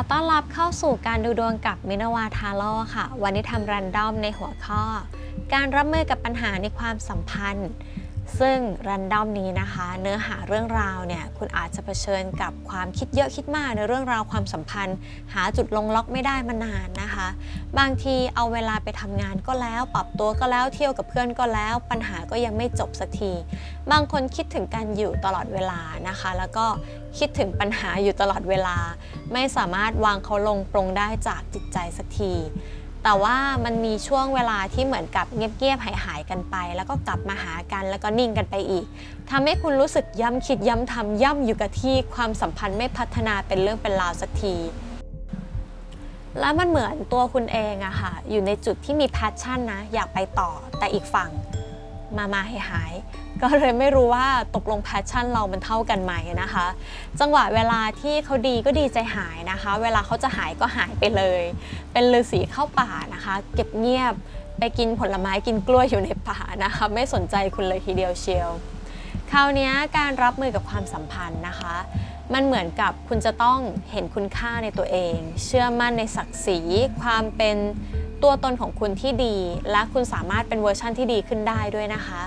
ขอต้อนรับเข้าสู่การดูดวงกับมินาวาทาโร่ค่ะ วันนี้ทำรันดอมในหัวข้อ การรับมือกับปัญหาในความสัมพันธ์ ซึ่งรันดอมนี้นะคะ เนื้อหาเรื่องราวเนี่ยคุณอาจจะเผชิญกับความคิดเยอะคิดมากในเรื่องราวความสัมพันธ์ หาจุดลงล็อกไม่ได้มานานนะคะ บางทีเอาเวลาไปทำงานก็แล้ว ปรับตัวก็แล้วเที่ยวกับเพื่อนก็แล้ว ปัญหาก็ยังไม่จบสักที บางคนคิดถึงการอยู่ตลอดเวลานะคะ แล้วก็คิดถึงปัญหาอยู่ตลอดเวลา ไม่สามารถวางเขาลงปรงได้จากจิตใจสักที แต่ว่ามันมีช่วงเวลาที่เหมือนกับเงียบๆหายๆกันไป แล้วก็กลับมาหากันแล้วก็นิ่งกันไปอีกทำให้คุณรู้สึกย้ำคิดย้ำทำย่ำอยู่กับที่ความสัมพันธ์ไม่พัฒนาเป็นเรื่องเป็นราวสักทีแล้วมันเหมือนตัวคุณเองอะค่ะ อยู่ในจุดที่มีแพชชั่นนะ อยากไปต่อแต่อีกฝั่งมามาหายหาย ก็เลยไม่รู้ว่าตกลงแพชชั่นเรามันเท่ากันไหมนะคะ จังหวะเวลาที่เขาดีก็ดีใจหายนะคะ เวลาเขาจะหายก็หายไปเลย เป็นฤาษีเข้าป่านะคะ เก็บเงียบไปกินผลไม้กินกล้วยอยู่ในป่านะคะ ไม่สนใจคุณเลยทีเดียวเชียวคราวนี้การรับมือกับความสัมพันธ์นะคะ มันเหมือนกับคุณจะต้องเห็นคุณค่าในตัวเอง เชื่อมั่นในศักดิ์ศรีความเป็นตัวตนของคุณที่ดี และคุณสามารถเป็นเวอร์ชั่นที่ดีขึ้นได้ด้วยนะคะ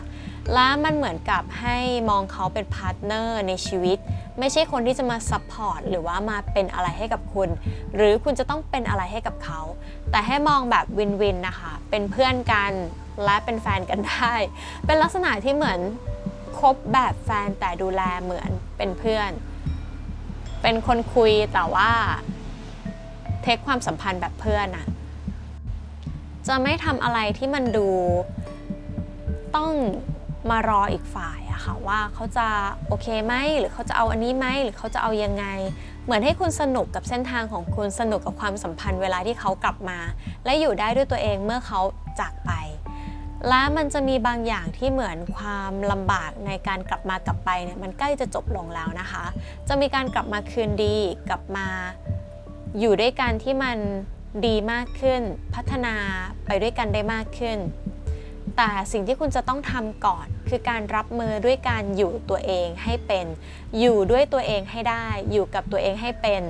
และมันเหมือนกับให้มองเขาเป็นพาร์ทเนอร์ในชีวิต ไม่ใช่คนที่จะมาซัพพอร์ตหรือว่ามาเป็นอะไรให้กับคุณ หรือคุณจะต้องเป็นอะไรให้กับเขา แต่ให้มองแบบวินวินนะคะ เป็นเพื่อนกันและเป็นแฟนกันได้ เป็นลักษณะที่เหมือนคบแบบแฟนแต่ดูแลเหมือนเป็นเพื่อน เป็นคนคุยแต่ว่าเทคความสัมพันธ์แบบเพื่อนอะจะไม่ทำอะไรที่มันดูต้อง มารออีกฝ่ายอะค่ะว่าเขาจะโอเคไหมหรือเขาจะเอาอันนี้ไหมหรือเขาจะเอายังไง เหมือนให้คุณสนุกกับเส้นทางของคุณสนุกกับความสัมพันธ์เวลาที่เขากลับมา และอยู่ได้ด้วยตัวเองเมื่อเขาจากไป และมันจะมีบางอย่างที่เหมือนความลำบากในการกลับมากลับไปเนี่ยมันใกล้จะจบลงแล้วนะคะ จะมีการกลับมาคืนดีกลับมาอยู่ด้วยกันที่มันดีมากขึ้น พัฒนาไปด้วยกันได้มากขึ้น แต่สิ่งที่คุณจะต้องทำก่อน คือการรับมือด้วยการอยู่ตัวเองให้เป็น อยู่ด้วยตัวเองให้ได้ อยู่กับตัวเองให้เป็น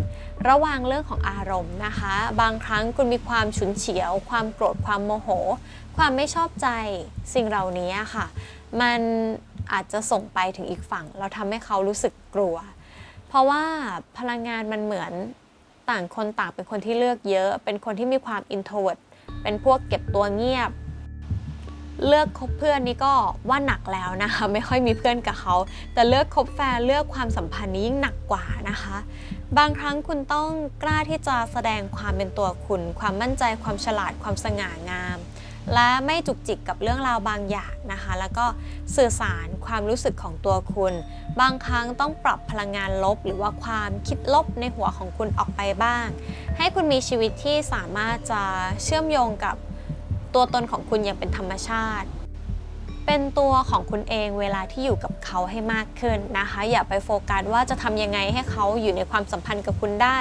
ระวังเรื่องของอารมณ์นะคะ บางครั้งคุณมีความฉุนเฉียว ความโกรธความโมโห ความไม่ชอบใจสิ่งเหล่านี้ค่ะ มันอาจจะส่งไปถึงอีกฝั่ง เราทำให้เขารู้สึกกลัว เพราะว่าพลังงานมันเหมือนต่างคนต่างเป็นคนที่เลือกเยอะ เป็นคนที่มีความ introvert เป็นพวกเก็บตัวเงียบ เลือกคบเพื่อนนี่ก็ว่าหนักแล้วนะคะ ไม่ค่อยมีเพื่อนกับเขา แต่เลือกคบแฟนเลือกความสัมพันธ์นี้ยิ่งหนักกว่านะคะ บางครั้งคุณต้องกล้าที่จะแสดงความเป็นตัวคุณ ความมั่นใจความฉลาดความสง่างาม และไม่จุกจิกกับเรื่องราวบางอย่างนะคะ แล้วก็สื่อสารความรู้สึกของตัวคุณ บางครั้งต้องปรับพลังงานลบ หรือว่าความคิดลบในหัวของคุณออกไปบ้าง ให้คุณมีชีวิตที่สามารถจะเชื่อมโยงกับ ตัวตนของคุณอย่างเป็นธรรมชาติ เป็นตัวของคุณเองเวลาที่อยู่กับเขาให้มากขึ้นนะคะ อย่าไปโฟกัสว่าจะทำยังไงให้เขาอยู่ในความสัมพันธ์กับคุณได้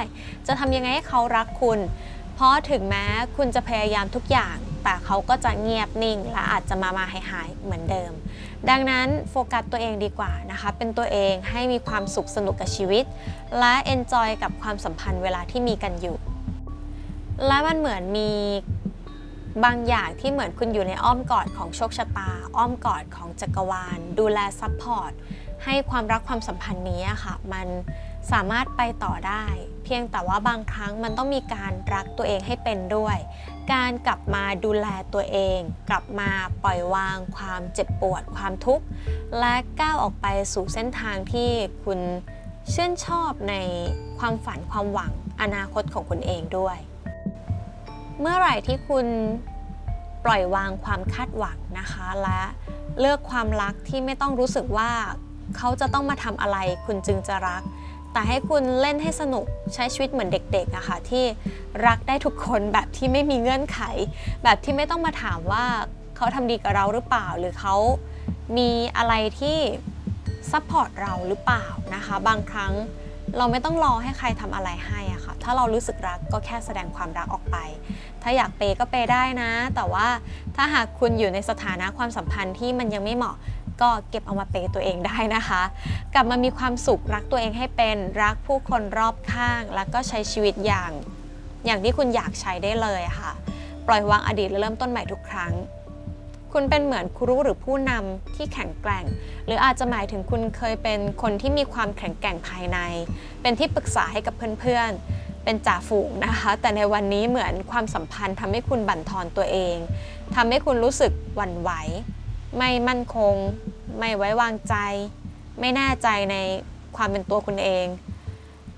จะทำยังไงให้เขารักคุณ เพราะถึงแม้คุณจะพยายามทุกอย่าง แต่เขาก็จะเงียบนิ่ง และอาจจะมามาหายหายเหมือนเดิม ดังนั้นโฟกัสตัวเองดีกว่านะคะ เป็นตัวเองให้มีความสุขสนุกกับชีวิต และเอนจอยกับความสัมพันธ์เวลาที่มีกันอยู่และมันเหมือนมี บางอย่างที่เหมือนคุณอยู่ในอ้อมกอดของโชคชะตา อ้อมกอดของจักรวาล ดูแลซัพพอร์ตให้ความรักความสัมพันธ์นี้ค่ะ มันสามารถไปต่อได้ เพียงแต่ว่าบางครั้งมันต้องมีการรักตัวเองให้เป็นด้วย การกลับมาดูแลตัวเอง กลับมาปล่อยวางความเจ็บปวดความทุกข์ และก้าวออกไปสู่เส้นทางที่คุณชื่นชอบในความฝันความหวังอนาคตของคุณเองด้วย เมื่อไหร่ที่คุณปล่อยวางความคาดหวังนะคะ และเลือกความรักที่ไม่ต้องรู้สึกว่าเขาจะต้องมาทำอะไรคุณจึงจะรัก แต่ให้คุณเล่นให้สนุกใช้ชีวิตเหมือนเด็กๆอะคะที่รักได้ทุกคนแบบที่ไม่มีเงื่อนไข แบบที่ไม่ต้องมาถามว่าเขาทำดีกับเราหรือเปล่า หรือเขามีอะไรที่ซัพพอร์ตเราหรือเปล่านะคะ บางครั้ง เราไม่ต้องรอให้ใครทำอะไรให้อะค่ะ ถ้าเรารู้สึกรักก็แค่แสดงความรักออกไป ถ้าอยากเปย์ก็เปย์ได้นะ แต่ว่าถ้าหากคุณอยู่ในสถานะความสัมพันธ์ที่มันยังไม่เหมาะก็เก็บเอามาเปย์ตัวเองได้นะคะ กลับมามีความสุขรักตัวเองให้เป็นรักผู้คนรอบข้าง แล้วก็ใช้ชีวิตอย่าง อย่างที่คุณอยากใช้ได้เลยค่ะ ปล่อยวางอดีตและเริ่มต้นใหม่ทุกครั้ง คุณเป็นเหมือนครูหรือผู้นำที่แข็งแกร่ง หรืออาจจะหมายถึงคุณเคยเป็นคนที่มีความแข็งแกร่งภายใน เป็นที่ปรึกษาให้กับเพื่อนๆ เป็นจ่าฝูงนะคะ แต่ในวันนี้เหมือนความสัมพันธ์ทำให้คุณบั่นทอนตัวเองทำให้คุณรู้สึกหวั่นไหว ไม่มั่นคง ไม่ไว้วางใจ ไม่แน่ใจในความเป็นตัวคุณเอง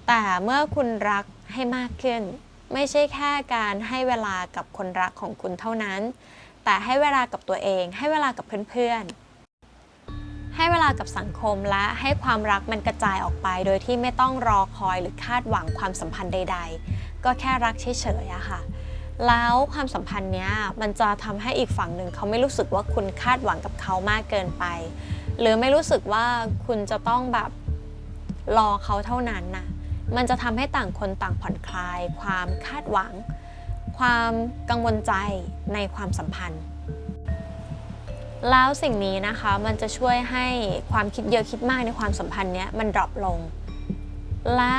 แต่เมื่อคุณรักให้มากขึ้น ไม่ใช่แค่การให้เวลากับคนรักของคุณเท่านั้น แต่ให้เวลากับตัวเอง ให้เวลากับเพื่อนๆ ให้เวลากับสังคมและให้ความรักมันกระจายออกไป โดยที่ไม่ต้องรอคอยหรือคาดหวังความสัมพันธ์ใด ๆ ก็แค่รักเฉยๆอะค่ะ แล้วความสัมพันธ์เนี้ยมันจะทำให้อีกฝั่งหนึ่งเขาไม่รู้สึกว่าคุณคาดหวังกับเขามากเกินไป หรือไม่รู้สึกว่าคุณจะต้องแบบรอเขาเท่านั้นน่ะมันจะทำให้ต่างคนต่างผ่อนคลาย ความคาดหวัง ความกังวลใจในความสัมพันธ์ แล้วสิ่งนี้นะคะมันจะช่วยให้ความคิดเยอะคิดมากในความสัมพันธ์เนี้ยมันดรอปลง และ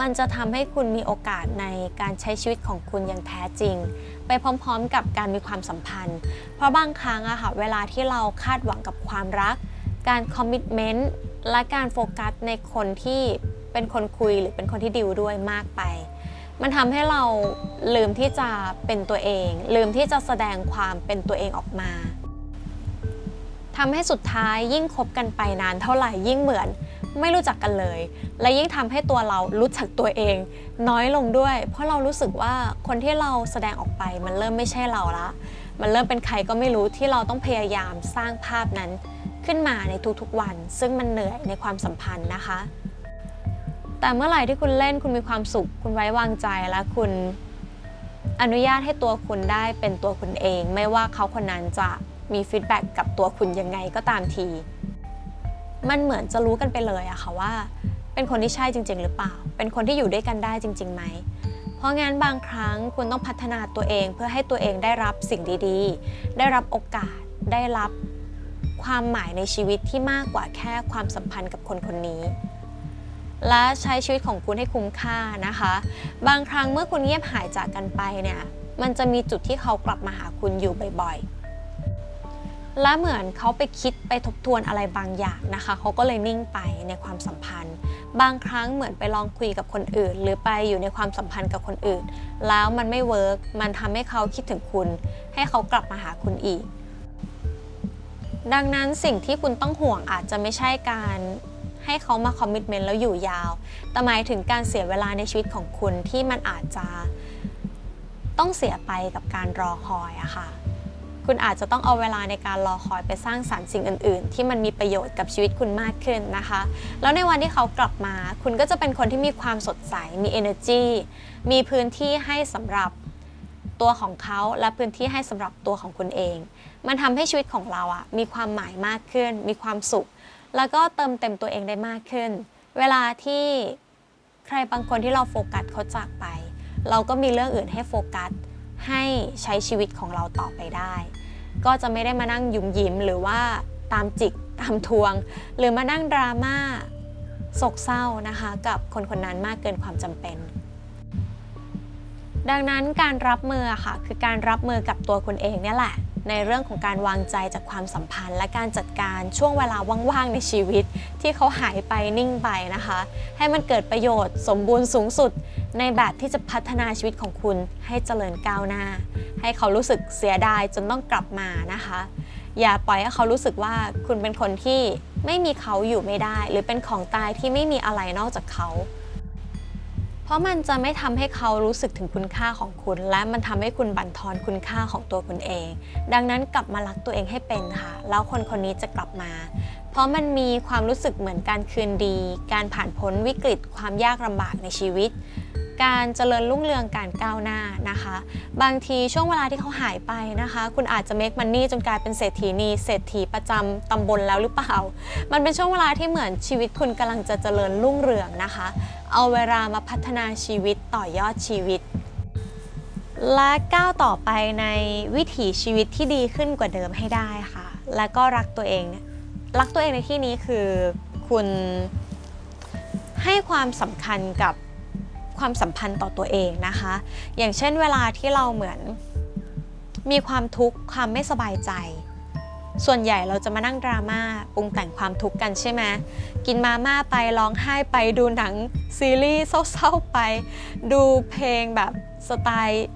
มันจะทำให้คุณมีโอกาสในการใช้ชีวิตของคุณอย่างแท้จริง ไปพร้อมๆ กับการมีความสัมพันธ์ เพราะบางครั้งอะค่ะเวลาที่เราคาดหวังกับความรัก การคอมมิ t เมนต์และการโฟกัสในคนที่เป็นคนคุยหรือเป็นคนที่ดิวด้วยมากไป มันทำให้เราลืมที่จะเป็นตัวเอง ลืมที่จะแสดงความเป็นตัวเองออกมาทำให้สุดท้ายยิ่งคบกันไปนานเท่าไหร่ยิ่งเหมือน ไม่รู้จักกันเลย และยิ่งทำให้ตัวเรารู้จักตัวเอง น้อยลงด้วย เพราะเรารู้สึกว่าคนที่เราแสดงออกไปมันเริ่มไม่ใช่เราละ มันเริ่มเป็นใครก็ไม่รู้ที่เราต้องพยายามสร้างภาพนั้น ขึ้นมาในทุกๆวัน ซึ่งมันเหนื่อยในความสัมพันธ์นะคะ แต่เมื่อไหร่ที่คุณเล่นคุณมีความสุข คุณไว้วางใจและคุณอนุญาตให้ตัวคุณได้เป็นตัวคุณเอง ไม่ว่าเขาคนนั้นจะมีฟีดแบ็กกับตัวคุณยังไงก็ตามที มันเหมือนจะรู้กันไปเลยอะค่ะว่า เป็นคนที่ใช่จริง ๆ หรือเปล่า เป็นคนที่อยู่ด้วยกันได้จริงๆไหมเพราะงั้นบางครั้งคุณต้องพัฒนาตัวเองเพื่อให้ตัวเองได้รับสิ่งดีๆ ได้รับโอกาสได้รับความหมายในชีวิตที่มากกว่าแค่ความสัมพันธ์กับคนคนนี้ และใช้ชีวิตของคุณให้คุ้มค่านะคะ บางครั้งเมื่อคุณเงียบหายจากกันไปเนี่ยมันจะมีจุดที่เขากลับมาหาคุณอยู่บ่อยๆ และเหมือนเขาไปคิดไปทบทวนอะไรบางอย่างนะคะ เขาก็เลยนิ่งไปในความสัมพันธ์ บางครั้งเหมือนไปลองคุยกับคนอื่น หรือไปอยู่ในความสัมพันธ์กับคนอื่น แล้วมันไม่เวิร์กมันทำให้เขาคิดถึงคุณ ให้เขากลับมาหาคุณอีก ดังนั้นสิ่งที่คุณต้องห่วงอาจจะไม่ใช่การ ให้เขามาคอมมิชเมนต์แล้วอยู่ยาว แต่หมายถึงการเสียเวลาในชีวิตของคุณที่มันอาจจะต้องเสียไปกับการรอคอยอะค่ะ คุณอาจจะต้องเอาเวลาในการรอคอยไปสร้างสรรค์สิ่งอื่น ๆ ที่มันมีประโยชน์กับชีวิตคุณมากขึ้นนะคะ แล้วในวันที่เขากลับมา คุณก็จะเป็นคนที่มีความสดใส มี energy มีพื้นที่ให้สำหรับตัวของเขาและพื้นที่ให้สำหรับตัวของคุณเอง มันทำให้ชีวิตของเราอะมีความหมายมากขึ้น มีความสุข แล้วก็เติมเต็มตัวเองได้มากขึ้น เวลาที่ใครบางคนที่เราโฟกัสเขาจากไป เราก็มีเรื่องอื่นให้โฟกัส ให้ใช้ชีวิตของเราต่อไปได้ ก็จะไม่ได้มานั่งยุ่มยิ้มหรือว่าตามจิกตามทวง หรือมานั่งดราม่าโศกเศร้านะคะกับคนคนนั้นมากเกินความจำเป็น ดังนั้นการรับมือค่ะคือการรับมือกับตัวคุณเองเนี่ยแหละ ในเรื่องของการวางใจจากความสัมพันธ์ และการจัดการช่วงเวลาว่างๆในชีวิต ที่เขาหายไปนิ่งไปนะคะ ให้มันเกิดประโยชน์สมบูรณ์สูงสุด ในแบบที่จะพัฒนาชีวิตของคุณให้เจริญก้าวหน้า ให้เขารู้สึกเสียดายจนต้องกลับมานะคะ อย่าปล่อยให้เขารู้สึกว่าคุณเป็นคนที่ไม่มีเขาอยู่ไม่ได้ หรือเป็นของตายที่ไม่มีอะไรนอกจากเขา เพราะมันจะไม่ทำให้เขารู้สึกถึงคุณค่าของคุณ และมันทำให้คุณบั่นทอนคุณค่าของตัวคุณเอง ดังนั้นกลับมารักตัวเองให้เป็นค่ะ แล้วคนคนนี้จะกลับมา เพราะมันมีความรู้สึกเหมือนการคืนดี การผ่านพ้นวิกฤตความยากลำบากในชีวิต การเจริญรุ่งเรืองการก้าวหน้านะคะ บางทีช่วงเวลาที่เขาหายไปนะคะ คุณอาจจะเมคมันนี่จนกลายเป็นเศรษฐีนีเศรษฐีประจำตำบลแล้วหรือเปล่า มันเป็นช่วงเวลาที่เหมือนชีวิตคุณกำลังจะเจริญรุ่งเรืองนะคะ เอาเวลามาพัฒนาชีวิตต่อยอดชีวิต และก้าวต่อไปในวิถีชีวิตที่ดีขึ้นกว่าเดิมให้ได้ค่ะ และก็รักตัวเองรักตัวเองในที่นี้คือคุณให้ความสำคัญกับ ความสัมพันธ์ต่อตัวเองนะคะ อย่างเช่นเวลาที่เราเหมือนมีความทุกข์ความไม่สบายใจ ส่วนใหญ่เราจะมานั่งดราม่าปรุงแต่งความทุกข์กันใช่ไหมกินมาม่าไปร้องไห้ไปดูหนังซีรีส์เศร้าๆไป ดูเพลงแบบสไตล์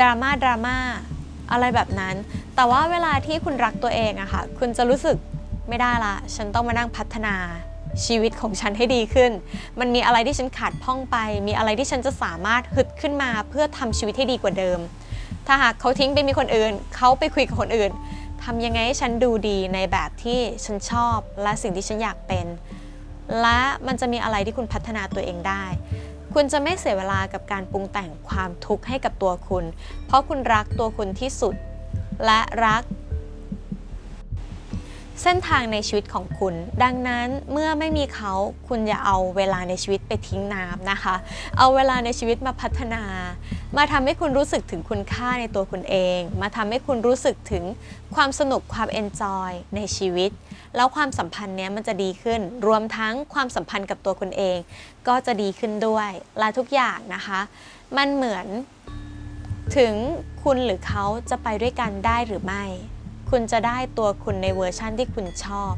ดราม่าดราม่าอะไรแบบนั้น แต่ว่าเวลาที่คุณรักตัวเองอะค่ะ คุณจะรู้สึกไม่ได้ละ ฉันต้องมานั่งพัฒนา ชีวิตของฉันให้ดีขึ้น มันมีอะไรที่ฉันขาดพ่องไป มีอะไรที่ฉันจะสามารถฮึดขึ้นมาเพื่อทำชีวิตให้ดีกว่าเดิม ถ้าหากเขาทิ้งไปมีคนอื่น เขาไปคุยกับคนอื่นทำยังไงให้ฉันดูดีในแบบที่ฉันชอบและสิ่งที่ฉันอยากเป็น และมันจะมีอะไรที่คุณพัฒนาตัวเองได้ คุณจะไม่เสียเวลากับการปรุงแต่งความทุกข์ให้กับตัวคุณ เพราะคุณรักตัวคุณที่สุด และรัก เส้นทางในชีวิตของคุณ ดังนั้นเมื่อไม่มีเขาคุณอย่าเอาเวลาในชีวิตไปทิ้งน้ำนะคะ เอาเวลาในชีวิตมาพัฒนา มาทำให้คุณรู้สึกถึงคุณค่าในตัวคุณเอง มาทำให้คุณรู้สึกถึงความสนุกความเอนจอยในชีวิต แล้วความสัมพันธ์เนี้ยมันจะดีขึ้น รวมทั้งความสัมพันธ์กับตัวคุณเอง ก็จะดีขึ้นด้วยและทุกอย่างนะคะ มันเหมือนถึงคุณหรือเขาจะไปด้วยกันได้หรือไม่ คุณจะได้ตัวคุณในเวอร์ชั่นที่คุณชอบ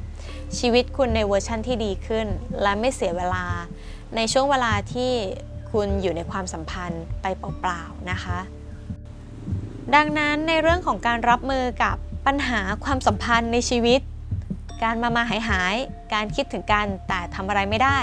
ชีวิตคุณในเวอร์ชั่นที่ดีขึ้น และไม่เสียเวลา ในช่วงเวลาที่คุณอยู่ในความสัมพันธ์ไปเปล่าๆนะคะ ดังนั้นในเรื่องของการรับมือกับปัญหาความสัมพันธ์ในชีวิต การมามาหายหายๆการคิดถึงกันแต่ทำอะไรไม่ได้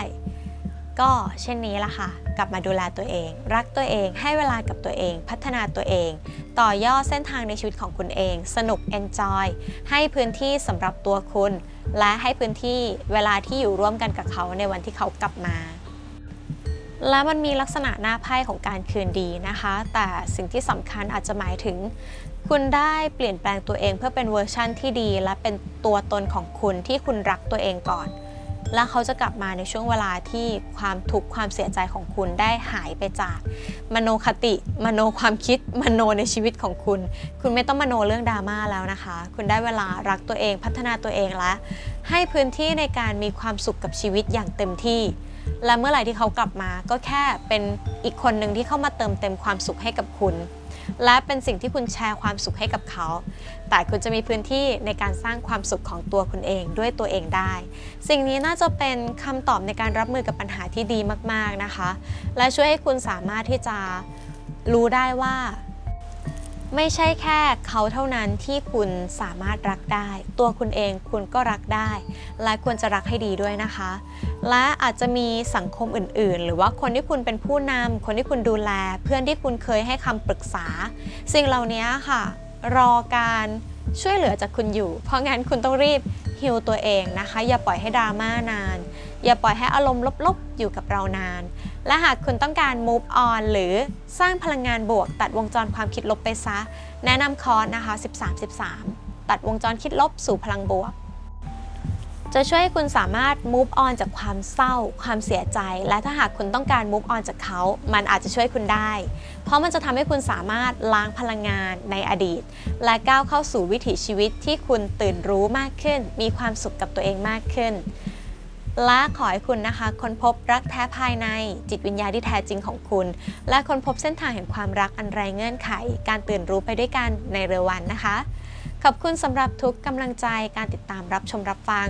ก็เช่นนี้ละค่ะ กลับมาดูแลตัวเอง รักตัวเองให้เวลากับตัวเอง พัฒนาตัวเอง ต่อยอดเส้นทางในชีวิตของคุณเอง สนุก enjoy ให้พื้นที่สำหรับตัวคุณ และให้พื้นที่เวลาที่อยู่ร่วมกันกับเขาในวันที่เขากลับมาและมันมีลักษณะหน้าไพ่ของการคืนดีนะคะ แต่สิ่งที่สำคัญอาจจะหมายถึง คุณได้เปลี่ยนแปลงตัวเองเพื่อเป็นเวอร์ชั่นที่ดี และเป็นตัวตนของคุณที่คุณรักตัวเองก่อน แล้วเขาจะกลับมาในช่วงเวลาที่ความทุกข์ความเสียใจของคุณได้หายไปจาก มโนคติ มโนความคิด มโนในชีวิตของคุณ คุณไม่ต้องมโนเรื่องดราม่าแล้วนะคะ คุณได้เวลารักตัวเองพัฒนาตัวเองและให้พื้นที่ในการมีความสุขกับชีวิตอย่างเต็มที่ และเมื่อไหร่ที่เขากลับมา ก็แค่เป็นอีกคนหนึ่งที่เข้ามาเติมเต็มความสุขให้กับคุณ และเป็นสิ่งที่คุณแชร์ความสุขให้กับเขา แต่คุณจะมีพื้นที่ในการสร้างความสุขของตัวคุณเองด้วยตัวเองได้ สิ่งนี้น่าจะเป็นคำตอบในการรับมือกับปัญหาที่ดีมากๆนะคะ และช่วยให้คุณสามารถที่จะรู้ได้ว่า ไม่ใช่แค่เขาเท่านั้นที่คุณสามารถรักได้ ตัวคุณเองคุณก็รักได้ และควรจะรักให้ดีด้วยนะคะ และอาจจะมีสังคมอื่น ๆ หรือว่าคนที่คุณเป็นผู้นำคนที่คุณดูแล เพื่อนที่คุณเคยให้คำปรึกษา สิ่งเหล่านี้ค่ะ รอการช่วยเหลือจากคุณอยู่ เพราะงั้นคุณต้องรีบฮิวตัวเองนะคะ อย่าปล่อยให้ดราม่านาน อย่าปล่อยให้อารมณ์ลบๆ อยู่กับเรานาน และหากคุณต้องการ move on หรือสร้างพลังงานบวก ตัดวงจรความคิดลบไปซะ แนะนำคอร์สนะคะ 13-13 ตัดวงจรคิดลบสู่พลังบวก จะช่วยให้คุณสามารถ move on จากความเศร้า ความเสียใจ และถ้าหากคุณต้องการ move on จากเขา มันอาจจะช่วยคุณได้ เพราะมันจะทำให้คุณสามารถล้างพลังงานในอดีต และก้าวเข้าสู่วิถีชีวิตที่คุณตื่นรู้มากขึ้น มีความสุขกับตัวเองมากขึ้น และขอให้คุณนะคะค้นพบรักแท้ภายในจิตวิญญาณที่แท้จริงของคุณ และค้นพบเส้นทางแห่งความรักอันไร้เงื่อนไข การตื่นรู้ไปด้วยกันในเร็ววันนะคะ ขอบคุณสำหรับทุกกำลังใจการติดตามรับชมรับฟัง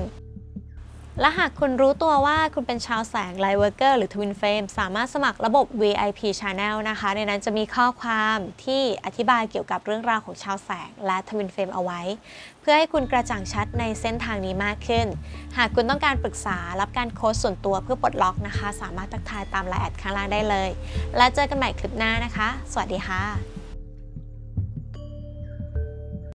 และหากคุณรู้ตัวว่าคุณเป็นชาวแสงไลเวอร์เกอร์หรือ Twin Flame สามารถสมัครระบบ VIP Channel นะคะ ในนั้นจะมีข้อความที่อธิบายเกี่ยวกับเรื่องราวของชาวแสงและ Twin Flame เอาไว้ เพื่อให้คุณกระจ่างชัดในเส้นทางนี้มากขึ้น หากคุณต้องการปรึกษารับการโค้ชส่วนตัวเพื่อปลดล็อกนะคะ สามารถทักทายตามไลน์แอดข้างล่างได้เลย และเจอกันใหม่คลิปหน้านะคะ สวัสดีค่ะ